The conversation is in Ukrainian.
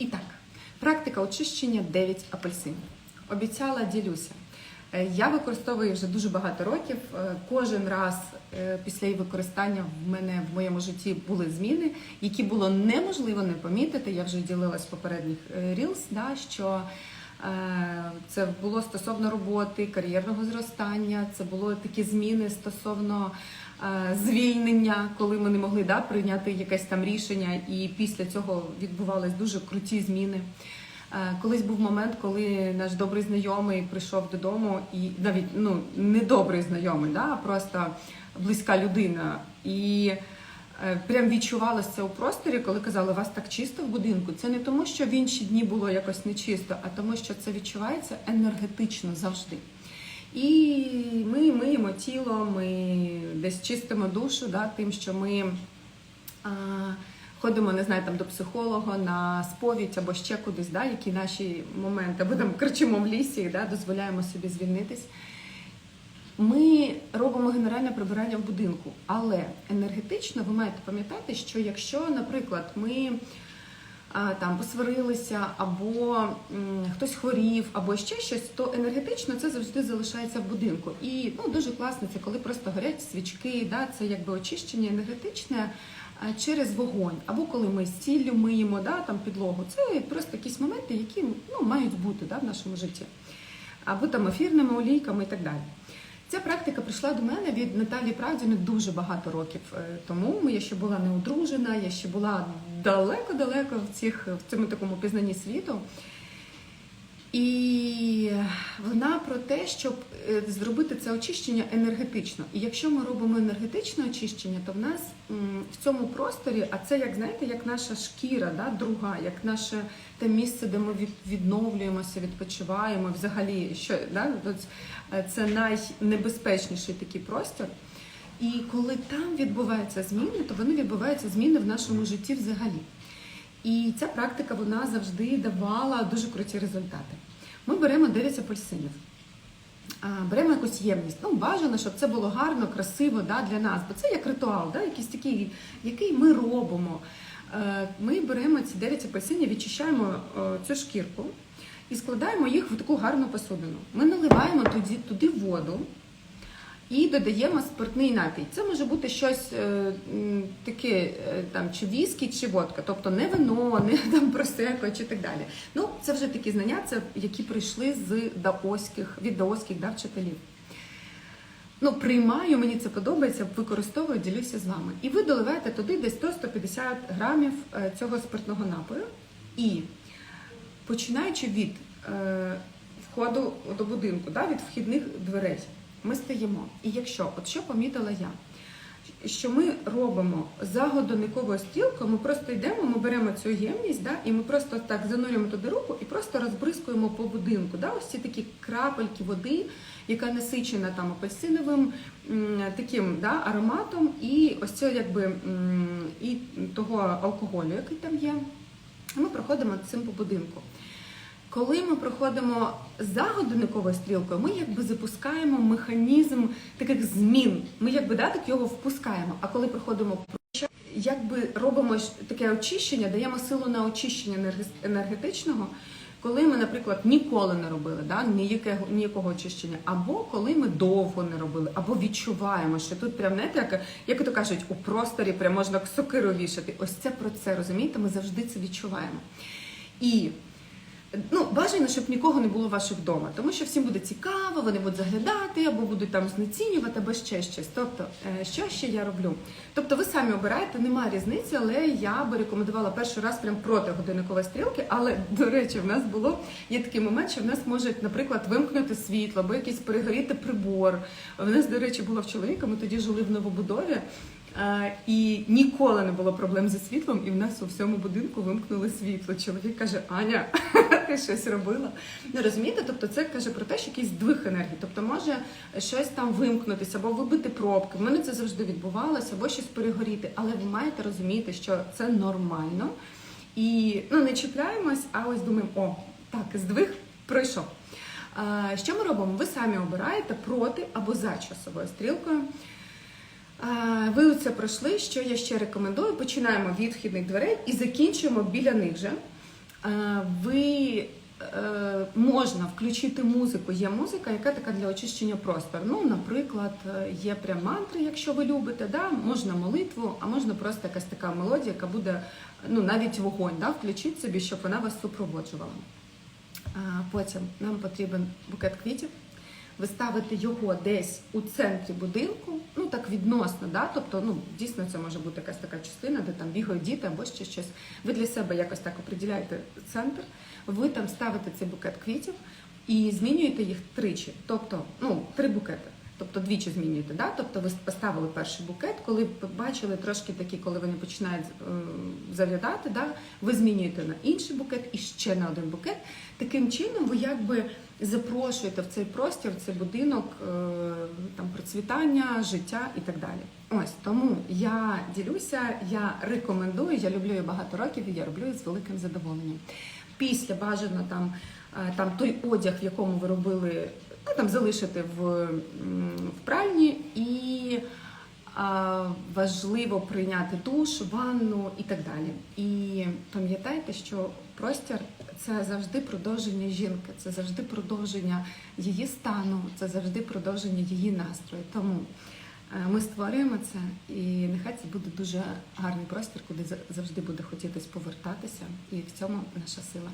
І так, практика очищення 9 апельсинів. Обіцяла, ділюся. Е, Я використовую вже дуже багато років. Е, Кожен раз е, після її використання в мене в моєму житті були зміни, які було неможливо не помітити. Я вже ділилась в попередніх Reels, да, що це було стосовно роботи, кар'єрного зростання, це було такі зміни стосовно звільнення, коли ми не могли да, прийняти якесь там рішення, і після цього відбувались дуже круті зміни. Е, Колись був момент, коли наш добрий знайомий прийшов додому, і навіть ну не добрий знайомий, да, а просто близька людина. І е, прям відчувалося це у просторі, коли казали, у вас так чисто в будинку. Це не тому, що в інші дні було якось нечисто, а тому, що це відчувається енергетично завжди. І ми миємо тіло, ми десь чистимо душу, да, тим, що ми. А, ходимо, не знаю, там до психолога на сповідь або ще кудись, да, які наші моменти, або там кричимо в лісі, да, дозволяємо собі звільнитись. Ми робимо генеральне прибирання в будинку, але енергетично ви маєте пам'ятати, що якщо, наприклад, ми там посварилися, або хтось хворів, або ще щось, то енергетично це завжди залишається в будинку. І ну, дуже класно це, коли просто горять свічки, да, це якби очищення енергетичне через вогонь, або коли ми сіллю миємо да, там підлогу. Це просто якісь моменти, які ну, мають бути да, в нашому житті, або там ефірними олійками і так далі. Ця практика прийшла до мене від Наталії Правдіни дуже багато років е, тому. Я ще була не одружена, я ще була далеко-далеко в цих в цьому такому пізнанні світу. І вона про те, щоб е, зробити це очищення енергетично. І якщо ми робимо енергетичне очищення, то в нас в цьому просторі, а це як знаєте, як наша шкіра, да, друга, як наше те місце, де ми від, відновлюємося, відпочиваємо. Взагалі, що да, е, це найнебезпечніший такий простір. І коли там відбуваються зміни, то вони відбуваються зміни в нашому житті взагалі. І ця практика вона завжди давала дуже круті результати. Ми беремо 9 апельсинів, беремо якусь ємність. Ну, бажано, щоб це було гарно, красиво да, для нас, бо це як ритуал, да, якийсь такий, який ми робимо. Е, Ми беремо ці 9 апельсинів, відчищаємо е, цю шкірку і складаємо їх в таку гарну посудину. Ми наливаємо туди, туди воду. І додаємо спиртний напій. Це може бути щось е, таке, е, там, чи віскі, чи водка, тобто не вино, не там просеко чи так далі. Ну, це вже такі знання, це, які прийшли з даоських, від даоських да, вчителів. Ну, приймаю, мені це подобається, використовую, ділюся з вами. І ви доливаєте туди десь 100-150 грамів е, цього спиртного напою. І починаючи від е, входу до будинку, да, від вхідних дверей, ми стаємо. І якщо, от що помітила я, що ми робимо за годинниковою стрілкою, ми просто йдемо, ми беремо цю ємність, да, і ми просто так занурюємо туди руку і просто розбризкуємо по будинку. Да, ось ці такі крапельки води, яка насичена там апельсиновим таким да, ароматом, і ось це якби і того алкоголю, який там є. Ми проходимо цим по будинку. Коли ми проходимо за годинниковою стрілкою, ми якби запускаємо механізм таких змін. Ми якби да, так його впускаємо. А коли проходимо про- якби робимо таке очищення, даємо силу на очищення енергетичного, коли ми, наприклад, ніколи не робили да, ніякого, ніякого очищення, або коли ми довго не робили, або відчуваємо, що тут прям знаєте, як, як то кажуть, у просторі прям можна сокиру вішати. Ось це про це розумієте? Ми завжди це відчуваємо. І Ну, бажано, щоб нікого не було ваших вдома, тому що всім буде цікаво, вони будуть заглядати або будуть там знецінювати, або ще щось. Тобто, е, що ще я роблю? Тобто, ви самі обираєте, немає різниці, але я би рекомендувала перший раз прям проти годинникової стрілки. Але до речі, в нас було є такий момент, що в нас можуть, наприклад, вимкнути світло, або якийсь перегоріти прибор. В нас, до речі, було в чоловіка. Ми тоді жили в новобудові. Е, І ніколи не було проблем зі світлом, і в нас у всьому будинку вимкнули світло. Чоловік каже: Аня, ти щось робила. Ну розумієте? Тобто це каже про те, що якийсь здвиг енергії. Тобто може щось там вимкнутися або вибити пробки. В мене це завжди відбувалося, або щось перегоріти. Але ви маєте розуміти, що це нормально. І ну не чіпляємось, а ось думаємо, о, так, здвиг пройшов. А, Що ми робимо? Ви самі обираєте проти або за часовою стрілкою. Ви це пройшли. Що я ще рекомендую? Починаємо від вхідних дверей і закінчуємо біля них же. Е, Ви е, можна включити музику. Є музика, яка така для очищення простору. Ну, наприклад, е, є прям мантри, якщо ви любите, да? можна молитву, а можна просто якась така мелодія, яка буде ну, навіть вогонь, да? включіть собі, щоб вона вас супроводжувала. Потім нам потрібен букет квітів. Ви ставите його десь у центрі будинку, ну так відносно, да? тобто ну, дійсно це може бути якась така частина, де там бігають діти або ще щось. Ви для себе якось так оприділяєте центр, ви там ставите цей букет квітів і змінюєте їх тричі, тобто ну, три букети. Тобто двічі змінюєте, да? тобто ви поставили перший букет, коли побачили трошки такі, коли вони починають е, зав'ядати, да? ви змінюєте на інший букет і ще на один букет. Таким чином ви якби запрошуєте в цей простір, в цей будинок е, там процвітання, життя і так далі. Ось тому я ділюся, я рекомендую, я люблю її багато років і я роблю її з великим задоволенням. Після бажано там, е, там той одяг, в якому ви робили, ну там залишити в, в пральні і а, важливо прийняти душ, ванну і так далі. І пам'ятайте, що простір це завжди продовження жінки, це завжди продовження її стану, це завжди продовження її настрою. Тому е, ми створюємо це, і нехай це буде дуже гарний простір, куди за- завжди буде хотітись повертатися, і в цьому наша сила.